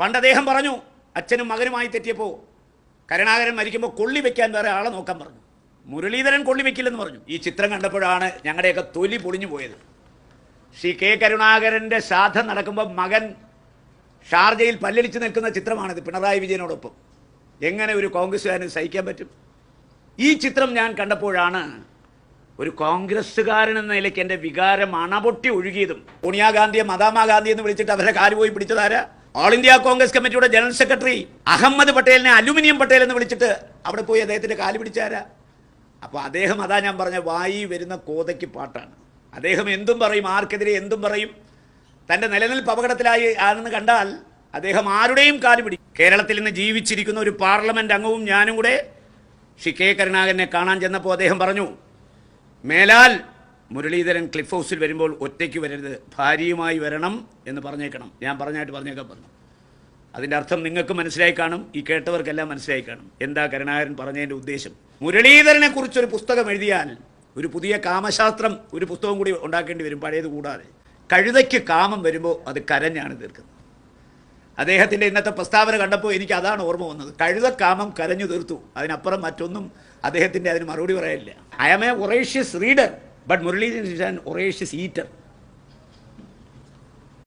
പണ്ട് അദ്ദേഹം പറഞ്ഞു അച്ഛനും മകനുമായി തെറ്റിയപ്പോൾ കരുണാകരൻ മരിക്കുമ്പോൾ കൊള്ളി വെക്കാൻ വേറെ ആളെ നോക്കാൻ പറഞ്ഞു. മുരളീധരൻ കൊള്ളി വെക്കില്ലെന്ന് പറഞ്ഞു. ഈ ചിത്രം കണ്ടപ്പോഴാണ് ഞങ്ങളുടെയൊക്കെ തൊലി പൊളിഞ്ഞു പോയത്. ശ്രീ കെ കരുണാകരന്റെ ശ്രാദ്ധ നടക്കുമ്പോൾ മകൻ ഷാർജയിൽ പല്ലടിച്ച് നിൽക്കുന്ന ചിത്രമാണിത് പിണറായി വിജയനോടൊപ്പം. എങ്ങനെ ഒരു കോൺഗ്രസ്സുകാരന് സഹിക്കാൻ പറ്റും? ഈ ചിത്രം ഞാൻ കണ്ടപ്പോഴാണ് ഒരു കോൺഗ്രസ്സുകാരൻ എന്ന നിലയ്ക്ക് എന്റെ വികാരം അണപൊട്ടി ഒഴുകിയതും. സോണിയാഗാന്ധിയെ മദാമാഗാന്ധി എന്ന് വിളിച്ചിട്ട് അവരെ പോയി പിടിച്ചതാരാ? ഓൾ ഇന്ത്യ കോൺഗ്രസ് കമ്മിറ്റിയുടെ ജനറൽ സെക്രട്ടറി അഹമ്മദ് പട്ടേലിനെ അലുമിനിയം പട്ടേൽ എന്ന് വിളിച്ചിട്ട് അവിടെ പോയി അദ്ദേഹത്തിന്റെ കാൽ പിടിച്ചാരാ? അപ്പോൾ അദ്ദേഹം അതാ ഞാൻ പറഞ്ഞ വായി വരുന്ന കോതയ്ക്ക് പാട്ടാണ്. അദ്ദേഹം എന്തും പറയും ആർക്കെതിരെ എന്തും പറയും. തന്റെ നിലനിൽപ്പ് അപകടത്തിലായി ആണെന്ന് കണ്ടാൽ അദ്ദേഹം ആരുടെയും കാൽ പിടിക്കും കേരളത്തിൽ നിന്ന് ജീവിച്ചിരിക്കുന്ന ഒരു പാർലമെന്റ് അംഗവും ഞാനും കൂടെ ശ്രീ കെ കരുണാകരനെ കാണാൻ ചെന്നപ്പോൾ അദ്ദേഹം പറഞ്ഞു മേലാൽ മുരളീധരൻ ക്ലിഫ് ഹൗസിൽ വരുമ്പോൾ ഒറ്റയ്ക്ക് വരരുത്. ഭാര്യയുമായി വരണം എന്ന് പറഞ്ഞേക്കണം. ഞാൻ പറഞ്ഞായിട്ട് പറഞ്ഞേക്കാൻ പറഞ്ഞു. അതിന്റെ അർത്ഥം നിങ്ങൾക്ക് മനസ്സിലായി കാണും ഈ കേട്ടവർക്കെല്ലാം മനസ്സിലായി കാണും. എന്താ കരുണാകരൻ പറഞ്ഞതിന്റെ ഉദ്ദേശം? മുരളീധരനെ കുറിച്ചൊരു പുസ്തകം എഴുതിയാൽ ഒരു പുതിയ കാമശാസ്ത്രം ഒരു പുസ്തകം കൂടി ഉണ്ടാക്കേണ്ടി വരും പഴയത് കൂടാതെ. കഴുതയ്ക്ക് കാമം വരുമ്പോൾ അത് കരഞ്ഞാണ് തീർക്കുന്നത്. അദ്ദേഹത്തിന്റെ ഇന്നത്തെ പ്രസ്താവന കണ്ടപ്പോൾ എനിക്ക് അതാണ് ഓർമ്മ വന്നത്. കഴുതക്കാമം കരഞ്ഞു തീർത്തു. അതിനപ്പുറം മറ്റൊന്നും അദ്ദേഹത്തിന്റെ അതിന് മറുപടി പറയാനില്ല. I am a voracious reader But Muralidharan is an voracious eater.